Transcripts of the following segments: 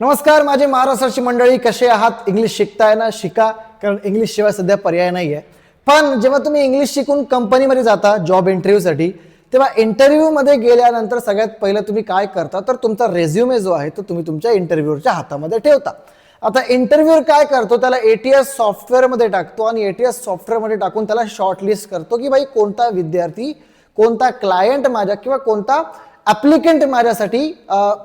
नमस्कार माझे महाराष्ट्राची मंडळी कसे आहात? इंग्लिश शिकताय ना? शिका कारण इंग्लिश शिवाय सध्या पर्याय नाही आहे पण जेव्हा तुम्ही इंग्लिश शिकून कंपनीमध्ये जाता जॉब इंटरव्ह्यूसाठी तेव्हा इंटरव्ह्यूमध्ये गेल्यानंतर सगळ्यात पहिलं तुम्ही काय करता? तर तुमचा रेझ्युमे जो आहे तो तुम्ही तुमच्या इंटरव्ह्यूच्या हातामध्ये ठेवता. आता इंटरव्ह्यूअर काय करतो? त्याला एटीएस सॉफ्टवेअरमध्ये टाकतो आणि एटीएस सॉफ्टवेअरमध्ये टाकून त्याला शॉर्टलिस्ट करतो की भाई कोणता विद्यार्थी कोणता क्लायंट माझ्या किंवा कोणता ऍप्लिकंट माझ्यासाठी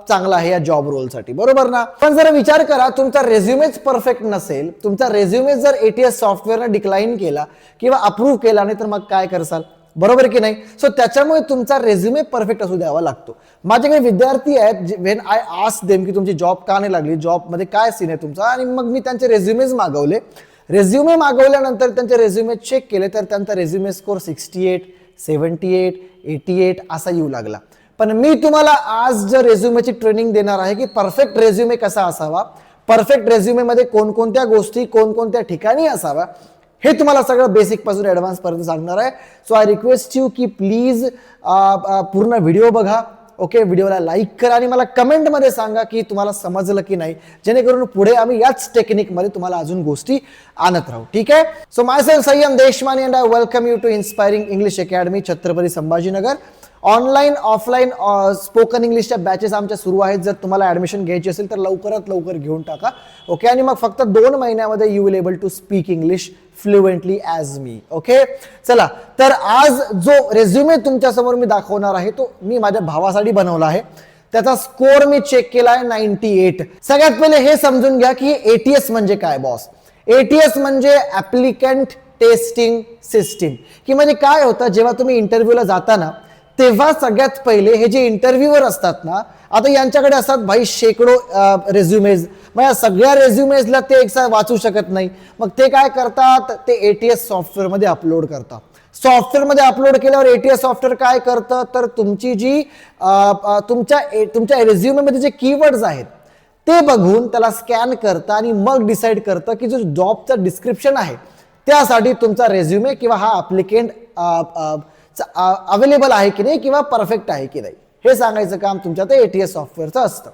चांगला आहे या जॉब रोलसाठी बरोबर ना? पण जरा विचार करा तुमचा रेझ्युमेच परफेक्ट नसेल तुमचा रेझ्युमेच जर एटीएस सॉफ्टवेअरनं डिक्लाईन केला किंवा अप्रूव्ह केला नाही तर मग काय करसाल? बरोबर की नाही? सो त्याच्यामुळे तुमचा रेझ्युमे परफेक्ट असू द्यावा लागतो. माझ्याकडे विद्यार्थी आहेत वेन आय आस देम की तुमची जॉब का नाही लागली जॉबमध्ये काय सीन आहे तुमचा? आणि मग मी त्यांचे रेझ्युमेज मागवले. रेझ्युमे मागवल्यानंतर त्यांचे रेझ्युमे चेक केले तर त्यांचा resume score sixty eight seventy eight eighty eight असा येऊ लागला. पण मी तुम्हाला आज जर रेझ्युमेची ट्रेनिंग देणार आहे की परफेक्ट रेझ्युमे कसा असावा? परफेक्ट रेझ्युमेमध्ये कोणकोणत्या गोष्टी कोणकोणत्या ठिकाणी असाव्या? हे तुम्हाला सगळं बेसिकपासून ॲडव्हान्सपर्यंत सांगणार आहे. सो आय रिक्वेस्ट यू की प्लीज पूर्ण व्हिडिओ बघा. ओके व्हिडिओला लाईक करा आणि मला कमेंटमध्ये सांगा की तुम्हाला समजलं की नाही. जेणेकरून पुढे आम्ही याच टेक्निकमध्ये तुम्हाला अजून गोष्टी आणत राहू. ठीक आहे? So myself Sayyam Deshmani and I welcome you to inspiring English academy Chhatrapati Sambhajinagar. Online offline spoken इंग्लिशच्या batches आमच्या सुरू आहेत. जर तुम्हाला ॲडमिशन घ्यायची असेल तर लवकरात लवकर घेऊन टाका. ओके आणि मग फक्त दोन महिन्यामध्ये you will able to speak English fluently as me okay चला. तर आज जो रेझ्युमे तुमच्यासमोर मी दाखवणार आहे तो मी माझ्या भावासाठी बनवला आहे. त्याचा स्कोर मी चेक केला आहे नाईन्टी एट सगळ्यात पहिले हे समजून घ्या की एटीएस म्हणजे काय बॉस एटीएस म्हणजे ऍप्लिकंट टेस्टिंग सिस्टीम की म्हणजे काय होतं जेव्हा तुम्ही इंटरव्ह्यूला जाताना तेव्हा सगळ्यात पहिले हे जे इंटरव्ह्यूवर असतात ना आता यांच्याकडे असतात भाई शेकडो रेझ्युमेज मग या सगळ्या रेझ्युमेजला ते एक वाचू शकत नाही. मग ते काय करतात? ते एटीएस सॉफ्टवेअरमध्ये अपलोड करतात. सॉफ्टवेअरमध्ये अपलोड केल्यावर एटीएस सॉफ्टवेअर काय करतं? तर तुमची जी तुमच्या तुमच्या रेझ्युमेमध्ये जे कीवर्ड्स आहेत ते बघून त्याला स्कॅन करतं आणि मग डिसाईड करतं की जो जॉबचं डिस्क्रिप्शन आहे त्यासाठी तुमचा रेझ्युमे किंवा हा ॲप्लिकेंट अवेलेबल आहे की नाही किंवा परफेक्ट आहे की नाही. हे सांगायचं काम तुमच्या ते एटीएस सॉफ्टवेअरचं असतं.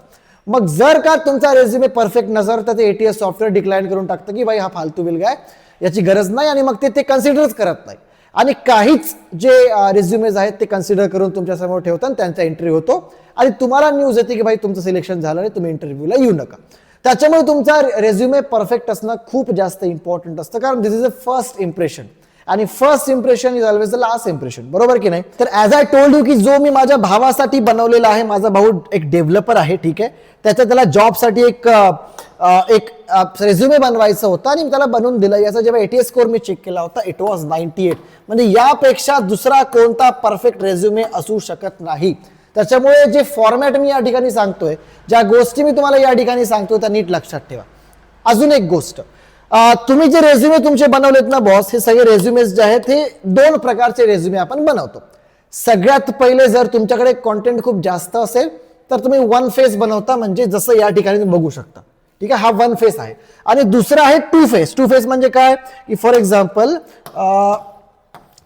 मग जर का तुमचा रेझ्युमे परफेक्ट नसेल तर ते एटीएस सॉफ्टवेअर डिक्लाईन करून टाकतं की भाई हा फालतू बिल काय याची गरज नाही आणि मग ते ते कन्सिडरच करत नाही. आणि काहीच जे रेझ्युमेज आहेत ते कन्सिडर करून तुमच्यासमोर ठेवतात आणि त्यांचा इंटरव्ह्यू होतो. आणि तुम्हाला न्यूज येते की भाई तुमचं सिलेक्शन झालं आणि तुम्ही इंटरव्ह्यूला येऊ नका. त्याच्यामुळे तुमचा रेझ्युमे परफेक्ट असणं खूप जास्त इम्पॉर्टंट असतं. कारण this is a first impression आणि first impression is always the last impression बरोबर की नाही? तर ॲज आय टोल्ड यू की जो मी माझ्या भावासाठी बनवलेला आहे माझा भाऊ एक डेव्हलपर आहे ठीक आहे? त्याच्या त्याला जॉबसाठी एक एक रेझ्युमे बनवायचं होता आणि त्याला बनवून दिलं. याचा जेव्हा एटीएस स्कोर मी चेक केला होता इट वॉज नाईन्टी एट म्हणजे यापेक्षा दुसरा कोणता परफेक्ट रेझ्युमे असू शकत नाही. त्याच्यामुळे जे फॉर्मॅट मी या ठिकाणी सांगतोय ज्या गोष्टी मी तुम्हाला या ठिकाणी सांगतोय त्या नीट लक्षात ठेवा. अजून एक गोष्ट. तुम्ही जे रेझ्युमे तुमचे बनवलेत ना बॉस हे सगळे रेझ्युमेज जे आहेत हे दोन प्रकारचे रेझ्युमे आपण बनवतो. सगळ्यात पहिले जर तुमच्याकडे कॉन्टेंट खूप जास्त असेल तर तुम्ही वन फेस बनवता म्हणजे जसं या ठिकाणी तुम्ही बघू शकता. ठीक आहे? हा वन फेस आहे. आणि दुसरा आहे टू फेस टू फेस म्हणजे काय? की फॉर एक्झाम्पल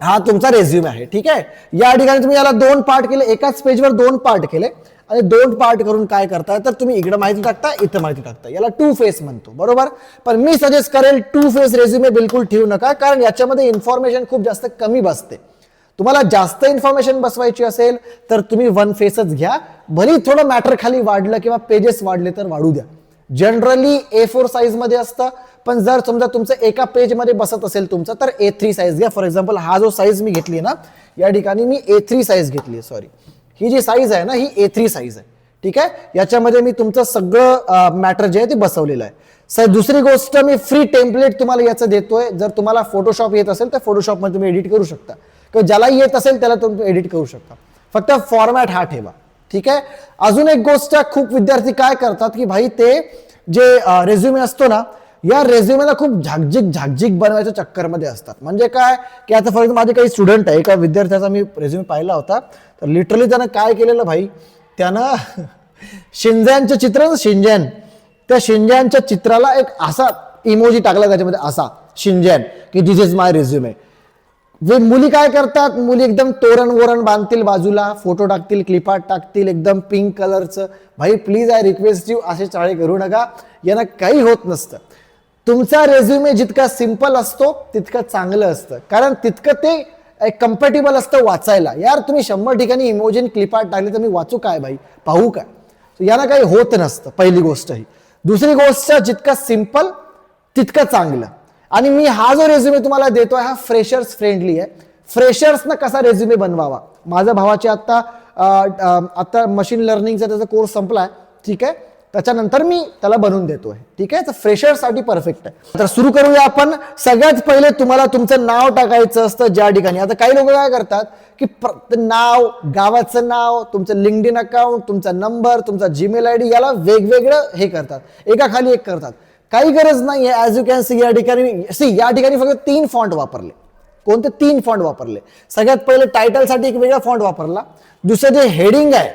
हा तुमचा रेझ्युम आहे. ठीक आहे? या ठिकाणी तुम्ही याला दोन पार्ट केले. एकाच पेजवर दोन पार्ट केले. आणि दोन पार्ट करून काय करताय? तर तुम्ही इकडे माहिती टाकता इथं माहिती टाकता. याला टू फेस म्हणतो बरोबर? पण मी सजेस्ट करेल टू फेस रेझ्युमे बिलकुल ठेवू नका कारण याच्यामध्ये इन्फॉर्मेशन खूप जास्त कमी बसते. तुम्हाला जास्त इन्फॉर्मेशन बसवायची असेल तर तुम्ही वन फेसच घ्या. भली थोडं मॅटर खाली वाढलं किंवा पेजेस वाढले तर वाढू द्या. जनरली ए फोर साईजमध्ये असतं पण जर समजा तुमचं एका पेजमध्ये बसत असेल तुमचं तर ए थ्री साईज घ्या. फॉर एक्झाम्पल हा जो साईज मी घेतली ना या ठिकाणी मी ए थ्री साईज घेतली सॉरी ही जी साईज आहे ना ही ए थ्री साईज आहे. ठीक आहे? याच्यामध्ये मी तुमचं सगळं मॅटर जे आहे ते बसवलेलं आहे. सर दुसरी गोष्ट मी फ्री टेम्पलेट तुम्हाला याचं देतोय. जर तुम्हाला फोटोशॉप येत असेल तर फोटोशॉपमध्ये तुम्ही एडिट करू शकता. किंवा ज्याला येत असेल त्याला तुम्ही एडिट करू शकता. फक्त फॉर्मॅट हा ठेवा. ठीक आहे? अजून एक गोष्ट खूप विद्यार्थी काय करतात की भाई ते जे रेझ्युमे असतो ना या रेझ्युमेला खूप झाकझिक झाकझिक बनवायच्या चक्करमध्ये असतात. म्हणजे काय? की आता फक्त माझे काही स्टुडंट आहे एका विद्यार्थ्याचा मी रेझ्युमे पाहिला होता. तर लिटरली त्यानं काय केलेलं भाई? त्यानं शिंजॅनचं चित्र शिंजॅन त्या शिंजॅनच्या चित्राला एक असा इमोजी टाकला त्याच्यामध्ये असा शिंजॅन की दिस इज माय रेझ्युमे वे मुली काय करतात? मुली एकदम तोरण वोरण बांधतील बाजूला फोटो टाकतील क्लिपात टाकतील एकदम पिंक कलरचं भाई प्लीज आय रिक्वेस्ट यू असे चाळे करू नका. यांना काही होत नसतं. तुमचा रेझ्युमे जितका सिंपल असतो तितकं चांगलं असतं. कारण तितकं ते कम्फर्टेबल असतं वाचायला. यार तुम्ही शंभर ठिकाणी इमोजिन क्लिपार्ट टाकले तर मी वाचू काय भाई? पाहू काय? So यांना काही होत नसतं पहिली गोष्ट ही दुसरी गोष्ट जितकं सिंपल तितकं चांगलं. आणि मी हा जो रेझ्युमे तुम्हाला देतोय हा फ्रेशर्स फ्रेंडली आहे. फ्रेशर्सनं कसा रेझ्युमे बनवावा? माझ्या भावाचे आत्ता आत्ता मशीन लर्निंगचा त्याचा कोर्स संपला आहे ठीक आहे? त्याच्यानंतर मी त्याला बनवून देतोय. ठीक आहे? तर फ्रेशरसाठी परफेक्ट आहे. तर सुरू करूया आपण. सगळ्यात पहिले तुम्हाला तुमचं नाव टाकायचं असतं ज्या ठिकाणी. आता काही लोक काय करतात की नाव गावाचं नाव तुमचं लिंकड इन अकाउंट तुमचा नंबर तुमचा जीमेल आय डी याला वेगवेगळं हे करतात. एका खाली एक करतात. काही गरज नाही आहे ॲज यू कॅन सी या ठिकाणी सी या ठिकाणी फक्त तीन फॉन्ट वापरले. कोणते? तीन फॉन्ट वापरले. सगळ्यात पहिले टायटलसाठी एक वेगळा फॉन्ट वापरला. दुसरं जे हेडिंग आहे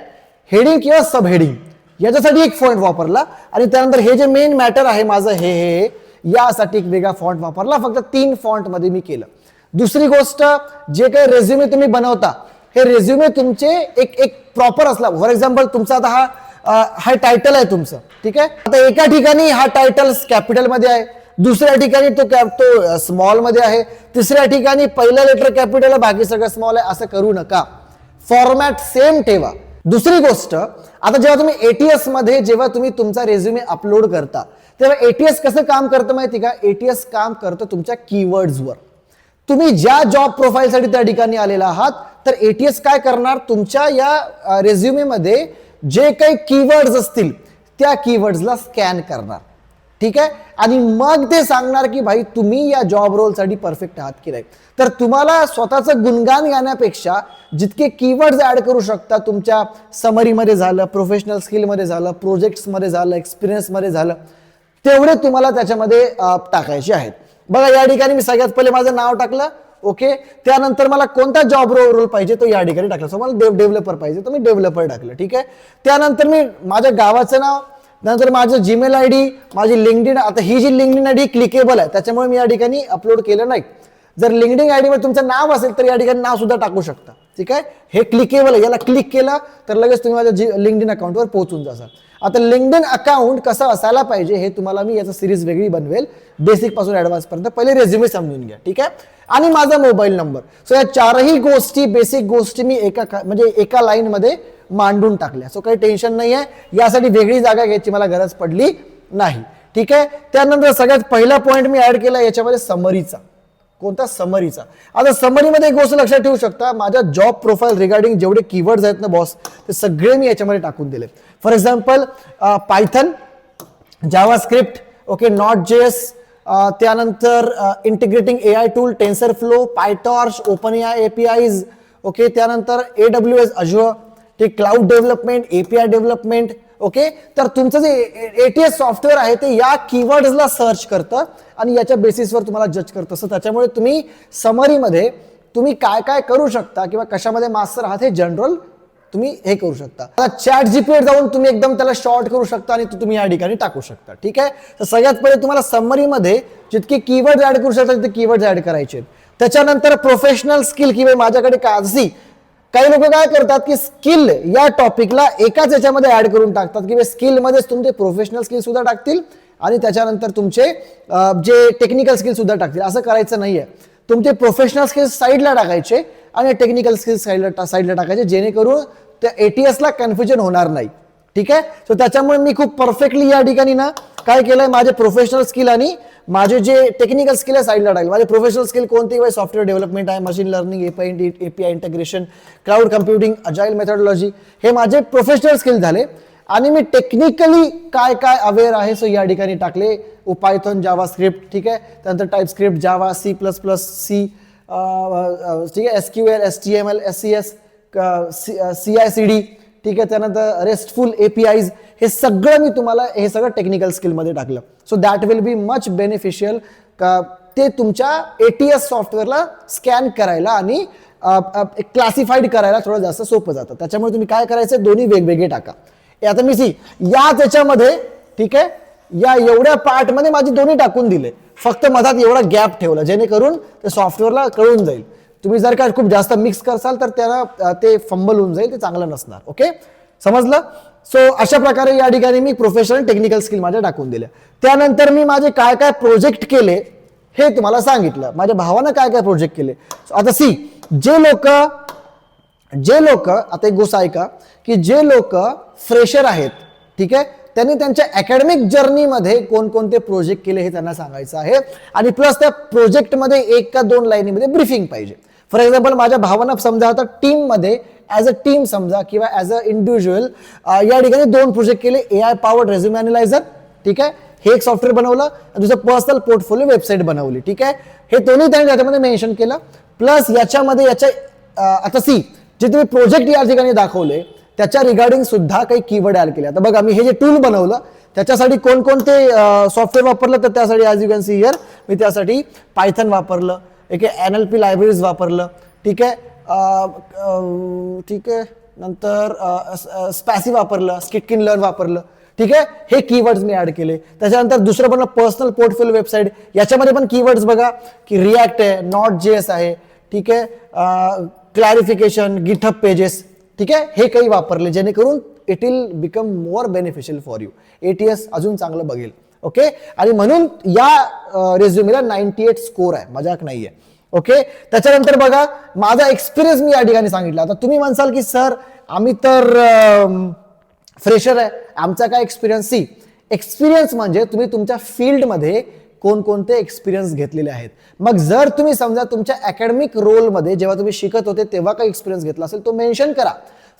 हेडिंग किंवा सब हेडिंग याच्यासाठी एक फॉन्ट वापरला. आणि त्यानंतर हे जे मेन मॅटर आहे माझं हे हे यासाठी एक वेगळा फॉन्ट वापरला. फक्त तीन फॉन्टमध्ये मी केलं. दुसरी गोष्ट जे काही रेझ्युमे तुम्ही बनवता हे रेझ्युमे तुमचे एक एक प्रॉपर असला. फॉर एक्झाम्पल तुमचा आता हा हा टायटल आहे तुमचं. ठीक आहे? आता एका ठिकाणी हा टायटल कॅपिटलमध्ये आहे. दुसऱ्या ठिकाणी तो कॅप तो स्मॉलमध्ये आहे. तिसऱ्या ठिकाणी पहिलं लेटर कॅपिटल आहे बाकी सगळं स्मॉल आहे. असं करू नका. फॉर्मॅट सेम ठेवा. दुसरी गोष्ट आता जेव्हा तुम्ही एटीएसमध्ये जेव्हा तुम्ही तुमचा रेझ्युमे अपलोड करता तेव्हा एटीएस कसं काम करतं माहिती का? एटीएस काम करतं तुमच्या कीवर्ड्सवर तुम्ही ज्या जॉब प्रोफाईलसाठी त्या ठिकाणी आलेला आहात तर एटीएस काय करणार? तुमच्या या रेझ्युमेमध्ये जे काही कीवर्ड्स असतील त्या कीवर्ड्सला स्कॅन करणार. ठीक आहे? आणि मग ते सांगणार की भाई तुम्ही या जॉब रोलसाठी परफेक्ट आहात की नाही. तर तुम्हाला स्वतःचं गुणगान गाण्यापेक्षा जितके कीवर्ड्स ॲड करू शकता तुमच्या समरीमध्ये झालं प्रोफेशनल स्किलमध्ये झालं प्रोजेक्ट्समध्ये झालं एक्सपिरियन्समध्ये झालं तेवढे तुम्हाला त्याच्यामध्ये टाकायचे आहेत. बघा या ठिकाणी मी सगळ्यात पहिले माझं नाव टाकलं ओके? त्यानंतर मला कोणता जॉब रो रोल पाहिजे तो या ठिकाणी टाकला. सो मला डेव्हलपर पाहिजे तर मी डेव्हलपर टाकलं ठीक आहे? त्यानंतर मी माझ्या गावाचं नाव नंतर माझं जीमेल आय डी माझी लिंकडिन आता ही जी लिंकडिन आय डी क्लिकेबल आहे त्याच्यामुळे मी या ठिकाणी अपलोड केलं नाही. जर लिंकडिन आय डीवर तुमचं नाव असेल तर या ठिकाणी नाव सुद्धा टाकू शकता. ठीक आहे? हे क्लिकेबल आहे याला क्लिक केलं तर लगेच तुम्ही माझ्या जी लिंकडिन अकाउंटवर पोहोचून जासाल. आता लिंकडिन अकाउंट कसं असायला पाहिजे हे तुम्हाला मी याचं सिरीज वेगळी बनवेल. बेसिकपासून ऍडव्हान्सपर्यंत पहिले रेझ्युमे समजून घ्या ठीक आहे? आणि माझा मोबाईल नंबर सो या चारही गोष्टी बेसिक गोष्टी मी एका म्हणजे एका लाईनमध्ये मांडून टाकल्या. सो काही टेन्शन नाही आहे यासाठी वेगळी जागा घ्यायची मला गरज पडली नाही. ठीक आहे? त्यानंतर सगळ्यात पहिला पॉईंट मी ऍड केला याच्यामध्ये समरीचा कोणता समरीचा? आता समरीमध्ये एक गोष्ट लक्षात ठेवू शकता माझ्या जॉब प्रोफाईल रिगार्डिंग जेवढे कीवर्ड्स आहेत ना बॉस ते सगळे मी याच्यामध्ये टाकून दिले for example Python JavaScript okay node JS त्यानंतर integrating A I tool TensorFlow PyTorch open A I APIs okay त्यानंतर ए डब्ल्यू एस अज्युअर ते cloud development API development okay तर तुमचं जे एटीएस सॉफ्टवेअर आहे ते या कीवर्ड्सला सर्च करतं आणि याच्या बेसिसवर तुम्हाला जज करतं सो त्याच्यामुळे तुम्ही समरीमध्ये तुम्ही काय काय करू शकता किंवा कशामध्ये मास्टर आहात हे जनरल तुम्ही हे करू शकता आता चॅट जीपीएड जाऊन तुम्ही एकदम त्याला शॉर्ट करू शकता आणि तुम्ही या ठिकाणी टाकू शकता ठीक आहे तर सगळ्यात पहिले तुम्हाला समरीमध्ये जितके कीवर्ड ऍड करू शकता तितके कीवर्ड ऍड करायचे त्याच्यानंतर प्रोफेशनल स्किल किंवा माझ्याकडे काय काही लोक काय करतात की स्किल या टॉपिकला एकाच याच्यामध्ये ऍड करून टाकतात. की स्किलमध्येच तुमचे प्रोफेशनल स्किल सुद्धा टाकतील आणि त्याच्यानंतर तुमचे जे टेक्निकल स्किल सुद्धा टाकतील. असं करायचं नाहीये. तुमचे प्रोफेशनल स्किल्स साईडला टाकायचे आणि टेक्निकल स्किल्स साईडला साईडला टाकायचे जेणेकरून त्या एटीएसला ला कन्फ्युजन होणार नाही. ठीक आहे? सो त्याच्यामुळे मी खूप परफेक्टली या ठिकाणी ना काय केलंय माझे प्रोफेशनल स्किल आणि माझे जे टेक्निकल स्किल आहे साईडला टाकले. माझे प्रोफेशनल स्किल कोणती? सॉफ्टवेअर डेव्हलपमेंट आहे machine learning API API integration cloud computing agile methodology हे माझे प्रोफेशनल स्किल झाले. आणि मी टेक्निकली काय काय अवेअर आहे सो या ठिकाणी टाकले. पायथॉन जावा स्क्रिप्ट ठीक आहे? त्यानंतर TypeScript Java C plus plus C ठीक आहे? S Q L S T M L S C S C I C D ठीक आहे? त्यानंतर रेस्टफुल एपीआयज हे सगळं मी तुम्हाला हे सगळं टेक्निकल स्किलमध्ये टाकलं. So that will be much beneficial का ते तुमच्या ए टी एस सॉफ्टवेअरला स्कॅन करायला आणि क्लासिफाईड करायला थोडं जास्त सोपं जातं. त्याच्यामुळे तुम्ही काय करायचं दोन्ही वेगवेगळे टाका. आता मी सी या त्याच्यामध्ये ठीक आहे या एवढ्या पार्टमध्ये माझी दोन्ही टाकून दिले. फक्त मधात एवढा गॅप ठेवला जेणेकरून ते सॉफ्टवेअरला कळून जाईल. तुम्ही जर का खूप जास्त मिक्स करसाल तर त्याला ते फंबल होऊन जाईल ते चांगलं नसणार ओके समजलं? सो अशा प्रकारे या ठिकाणी मी प्रोफेशनल टेक्निकल स्किल माझ्या टाकून दिल्या. त्यानंतर मी माझे काय काय प्रोजेक्ट केले हे तुम्हाला सांगितलं. माझ्या भावानं काय काय प्रोजेक्ट केले. So, आता सी जे लोक जे लोक आता एक गोष्ट ऐका की जे लोक फ्रेशर आहेत ठीक आहे त्यांनी त्यांच्या अकॅडमिक जर्नीमध्ये कोणकोणते प्रोजेक्ट केले हे त्यांना सांगायचं आहे. आणि प्लस त्या प्रोजेक्टमध्ये एक का दोन लाईनीमध्ये ब्रीफिंग पाहिजे. फॉर एक्झाम्पल माझ्या भावना समजा आता टीममध्ये ॲज अ टीम समजा किंवा ॲज अ इंडिव्हिज्युअल या ठिकाणी दोन प्रोजेक्ट केले. A I power resume analyser ठीक आहे? हे एक सॉफ्टवेअर बनवलं. आणि दुसरं पर्सनल पोर्टफोलिओ वेबसाईट बनवली ठीक आहे? हे दोन्ही त्यांनी त्याच्यामध्ये मेन्शन केलं. प्लस याच्यामध्ये याच्या आता सी जे तुम्ही प्रोजेक्ट या ठिकाणी दाखवले त्याच्या रिगार्डिंग सुद्धा काही कीवर्ड ॲड केले. आता बघा मी हे जे टूल बनवलं त्याच्यासाठी कोणकोणते सॉफ्टवेअर वापरलं तर त्यासाठी as you can see here मी त्यासाठी पायथन वापरलं. एक एन एल पी लायब्ररीज वापरलं. ठीक आहे? ठीक आहे. नंतर स्पॅसी वापरलं स्किटकिन लर्न वापरलं. ठीक आहे? हे कीवर्ड्स मी ऍड केले. त्याच्यानंतर दुसरं पण पर्सनल पोर्टफोलिओ वेबसाईट याच्यामध्ये पण कीवर्ड्स बघा की रिॲक्ट आहे नॉट जे एस आहे. ठीक आहे? क्लॅरिफिकेशन गिटहब पेजेस ठीक आहे? हे काही वापरले जेणेकरून it will become more beneficial for you A T S अजून चांगलं बघेल. ओके? आणि म्हणून या रेझ्युमेला नाईन्टी एट स्कोर आहे. मजाक नाही आहे ओके? त्याच्यानंतर बघा माझा एक्सपिरियन्स मी या ठिकाणी सांगितला. आता तुम्ही म्हणसाल की सर आम्ही तर फ्रेशर आहे. आमचा काय एक्सपिरियन्स सी एक्सपिरियन्स म्हणजे तुम्ही तुमच्या फील्डमध्ये कोणकोणते एक्सपिरियन्स घेतलेले आहेत. मग जर तुम्ही समजा तुमच्या अकॅडमिक रोलमध्ये जेव्हा तुम्ही शिकत होते तेव्हा काही एक्सपिरियन्स घेतला असेल तो मेन्शन करा.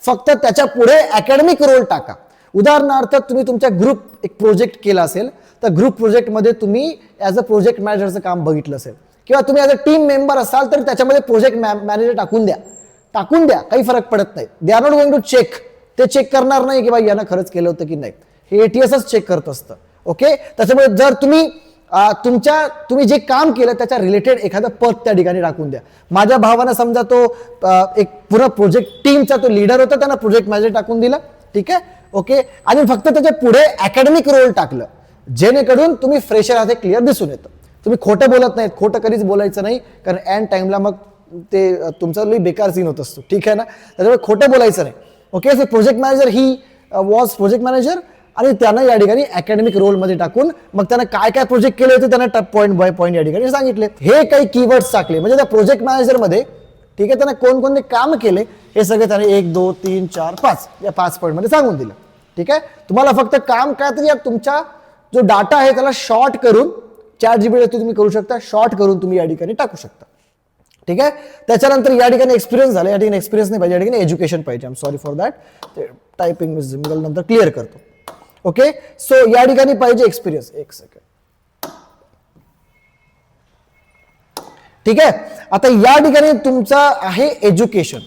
फक्त त्याच्या पुढे अकॅडमिक रोल टाका. उदाहरणार्थ तुम्ही तुमच्या ग्रुप एक प्रोजेक्ट केला असेल तर ग्रुप प्रोजेक्टमध्ये तुम्ही ॲज अ प्रोजेक्ट मॅनेजरचं काम बघितलं असेल. किंवा तुम्ही ॲज अ टीम मेंबर असाल तर त्याच्यामध्ये प्रोजेक्ट मॅनेजर टाकून द्या. टाकून द्या काही फरक पडत नाही. They are not going to check ते चेक करणार नाही की बा यानं खरंच केलं होतं की नाही. हे एटीएसच चेक करत असतं. ओके त्याच्यामुळे जर तुम्ही तुमच्या तुम्ही जे काम केलं त्याच्या रिलेटेड एखादं पद त्या ठिकाणी टाकून द्या. माझ्या भावानं समजा तो एक पुरा प्रोजेक्ट टीमचा तो लीडर होता त्यांना प्रोजेक्ट मॅनेजर टाकून दिला. ठीक आहे? ओके? आणि फक्त त्याच्या पुढे अकॅडमिक रोल टाकलं. जेणेकरून तुम्ही फ्रेशर आहात हे क्लिअर दिसून येतं. तुम्ही खोटं बोलत नाहीत खोटं कधीच बोलायचं नाही कारण एन टाइमला मग ते तुमचा लई बेकार सीन होत असतो. ठीक आहे ना? त्याच्यामुळे खोटं बोलायचं नाही. Okay? So project manager he was project manager आणि त्यानं या ठिकाणी अकॅडमिक रोलमध्ये टाकून मग त्यांना काय काय प्रोजेक्ट केले होते त्यांना पॉईंट बाय पॉईंट या ठिकाणी सांगितले. हे काही कीवर्ड्स टाकले. म्हणजे त्या प्रोजेक्ट मॅनेजरमध्ये ठीक आहे त्यांना कोणकोणते काम केले हे सगळे त्याने एक दोन तीन चार पाच या पाच पॉईंटमध्ये सांगून दिलं. ठीक आहे? तुम्हाला फक्त काम काय तरी तुमच्या जो डाटा आहे त्याला शॉर्ट करून चार जीबी तुम्ही करू शकता शॉर्ट करून तुम्ही या ठिकाणी टाकू शकता. ठीक आहे? त्याच्यानंतर या ठिकाणी एक्सपिरियन्स झाला. या ठिकाणी एक्सपिरियन्स नाही पाहिजे या ठिकाणी एज्युकेशन पाहिजे. Um sorry for that typing मी नंतर क्लिअर करतो. ओके सो या ठिकाणी पाहिजे एक्सपिरियन्स एक सेकंड ठीक आहे? आता या ठिकाणी तुमचा आहे एज्युकेशन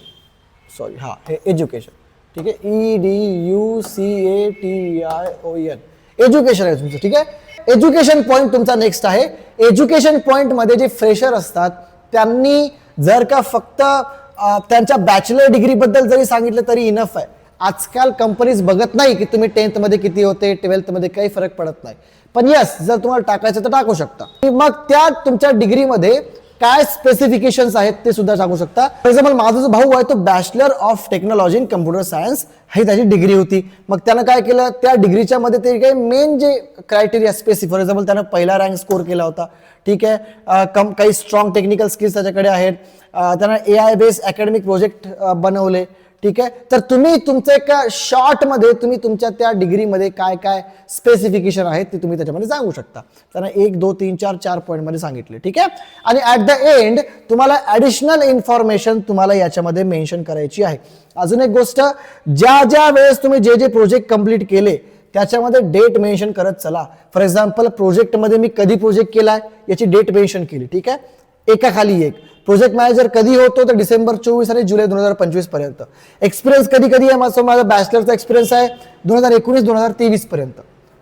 सॉरी हा हे एज्युकेशन ठीक आहे E D U C A T I O N education आहे तुमचं ठीक आहे एज्युकेशन पॉईंट तुमचा नेक्स्ट आहे. एज्युकेशन पॉईंटमध्ये जे फ्रेशर असतात त्यांनी जर का फक्त त्यांच्या बॅचलर डिग्रीबद्दल जरी सांगितलं तरी इनफ आहे. आजकाल कंपनीज बघत नाही की तुम्ही टेन्थमध्ये किती होते ट्वेल्थमध्ये काही फरक पडत नाही. पण यस जर तुम्हाला टाकायचं तर टाकू शकता. मग त्या तुमच्या डिग्रीमध्ये काय स्पेसिफिकेशन्स आहेत ते सुद्धा सांगू शकता. फॉर एक्झाम्पल माझा जो भाऊ आहे तो bachelor of technology in computer science ही त्याची डिग्री होती. मग त्यानं काय केलं? त्या डिग्रीच्या मध्ये ते काही मेन जे क्रायटेरिया स्पेसिफिक फॉर एक्झाम्पल त्यानं पहिला रँक स्कोर केला होता. ठीक आहे? कम काही स्ट्रॉंग टेक्निकल स्किल्स त्याच्याकडे आहेत. त्यानं A I base academic project बनवले. ठीक आहे? तर तुम्ही तुमचं एका शॉर्टमध्ये तुम्ही तुमच्या त्या डिग्रीमध्ये काय काय स्पेसिफिकेशन आहेत ते तुम्ही त्याच्यामध्ये सांगू शकता. त्यांना एक दोन तीन चार चार पॉईंटमध्ये सांगितले ठीक आहे? आणि ॲट द एंड तुम्हाला ॲडिशनल इन्फॉर्मेशन तुम्हाला याच्यामध्ये मेन्शन करायची आहे. अजून एक गोष्ट ज्या ज्या वेळेस तुम्ही जे जे प्रोजेक्ट कंप्लीट केले त्याच्यामध्ये डेट मेन्शन करत चला. फॉर एक्झाम्पल प्रोजेक्टमध्ये मी कधी प्रोजेक्ट केला आहे याची डेट मेन्शन केली ठीक आहे? एका खाली एक. प्रोजेक्ट मॅनेजर कधी होतो तर डिसेंबर चोवीस आणि जुलै दोन हजार पंचवीसपर्यंत. एक्सपिरियन्स कधी कधी आहे माझा माझा बॅचलरचा एक्सपिरियन्स आहे दोन हजार एकोणीस दोन हजार तेवीस पर्यंत.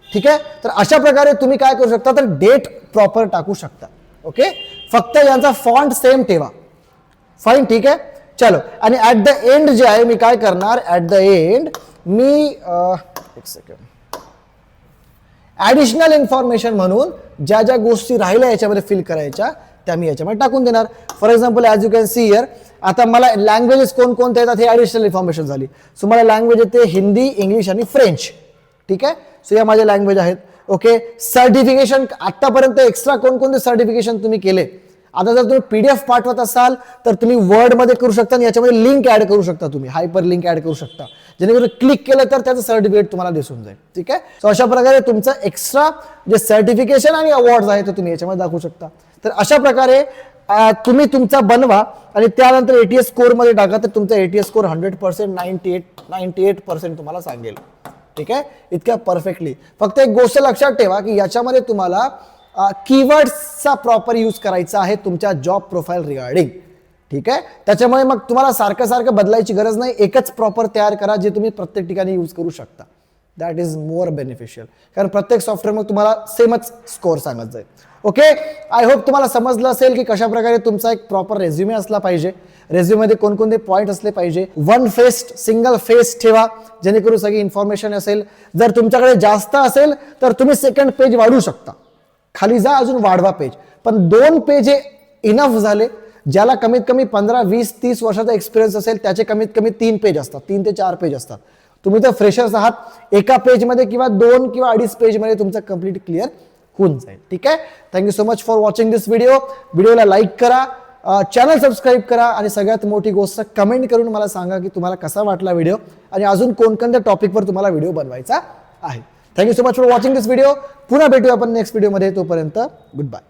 ठीक आहे? तर अशा प्रकारे तुम्ही काय करू शकता? तर डेट प्रॉपर टाकू शकता. ओके फक्त यांचा फॉन्ट सेम ठेवा. फाईन ठीक आहे? चलो. आणि ॲट द एंड जे आहे मी काय करणार? ॲट द एंड मी एक सेकंड ॲडिशनल इन्फॉर्मेशन म्हणून ज्या ज्या गोष्टी राहिल्या याच्यामध्ये फिल करायच्या त्या मी याच्यामध्ये टाकून देणार. For example as you can see here आता मला लँग्वेजेस कोणकोणत्या येतात हे ॲडिशनल इन्फॉर्मेशन झाली. सो मला लँग्वेज येते हिंदी इंग्लिश आणि फ्रेंच ठीक आहे? सो या माझ्या लँग्वेज आहेत. ओके सर्टिफिकेशन आतापर्यंत एक्स्ट्रा कोणकोणते सर्टिफिकेशन तुम्ही केले? आता जर तुम्ही पीडीएफ पाठवत असाल तर तुम्ही वर्डमध्ये करू शकता आणि याच्यामध्ये लिंक ऍड करू शकता तुम्ही. हायपर लिंक ऍड करू शकता. जेणेकरून क्लिक केलं तर त्याचं सर्टिफिकेट तुम्हाला दिसून जाईल. ठीक आहे? सो अशा प्रकारे तुमचं एक्स्ट्रा जे सर्टिफिकेशन आणि अवॉर्ड आहे ते तुम्ही याच्यामध्ये दाखवू शकता. तर अशा प्रकारे तुम्ही तुमचा बनवा आणि त्यानंतर एटीएस स्कोरमध्ये टाका तर तुमचा ATS score hundred percent ninety eight ninety eight percent तुम्हाला सांगेल. ठीक आहे? इतक्या परफेक्टली फक्त एक गोष्ट लक्षात ठेवा की याच्यामध्ये तुम्हाला कीवर्ड्सचा प्रॉपर यूज करायचा आहे तुमच्या जॉब प्रोफाईल रिगार्डिंग ठीक आहे? त्याच्यामुळे मग तुम्हाला सारखं सारखं बदलायची गरज नाही. एकच प्रॉपर तयार करा जे तुम्ही प्रत्येक ठिकाणी यूज करू शकता. दॅट इज मोर बेनिफिशियल कारण प्रत्येक सॉफ्टवेअर मग तुम्हाला सेमच स्कोअर सांगत जाईल. ओके आय होप तुम्हाला समजलं असेल की कशा प्रकारे तुमचा एक प्रॉपर रेझ्युमे असला पाहिजे. रेझ्युमेमध्ये कोणकोणते पॉईंट असले पाहिजे. वन फेस्ट सिंगल फेस ठेवा. जेणेकरून सगळी इन्फॉर्मेशन असेल. जर तुमच्याकडे जास्त असेल तर तुम्ही सेकंड पेज वाढवू शकता. खाली जा अजून वाढवा पेज पण दोन पेज हे इनफ झाले ज्याला कमीत कमी पंधरा वीस तीस वर्षाचा एक्सपिरियन्स असेल त्याचे कमीत कमी तीन पेज असतात. तीन ते चार पेज असतात. तुम्ही तर फ्रेशर्स आहात एका पेजमध्ये किंवा दोन किंवा अडीच पेजमध्ये तुमचं कंप्लीट क्लिअर होऊन जाईल. ठीक आहे? Thank you so much for watching this video व्हिडिओला लाईक करा चॅनल सबस्क्राईब करा आणि सगळ्यात मोठी गोष्ट कमेंट करून मला सांगा की तुम्हाला कसा वाटला व्हिडिओ आणि अजून कोणकोणत्या टॉपिकवर तुम्हाला व्हिडिओ बनवायचा आहे. Thank you so much for watching this video पुन्हा भेटूया आपण नेक्स्ट व्हिडिओमध्ये तोपर्यंत गुड बाय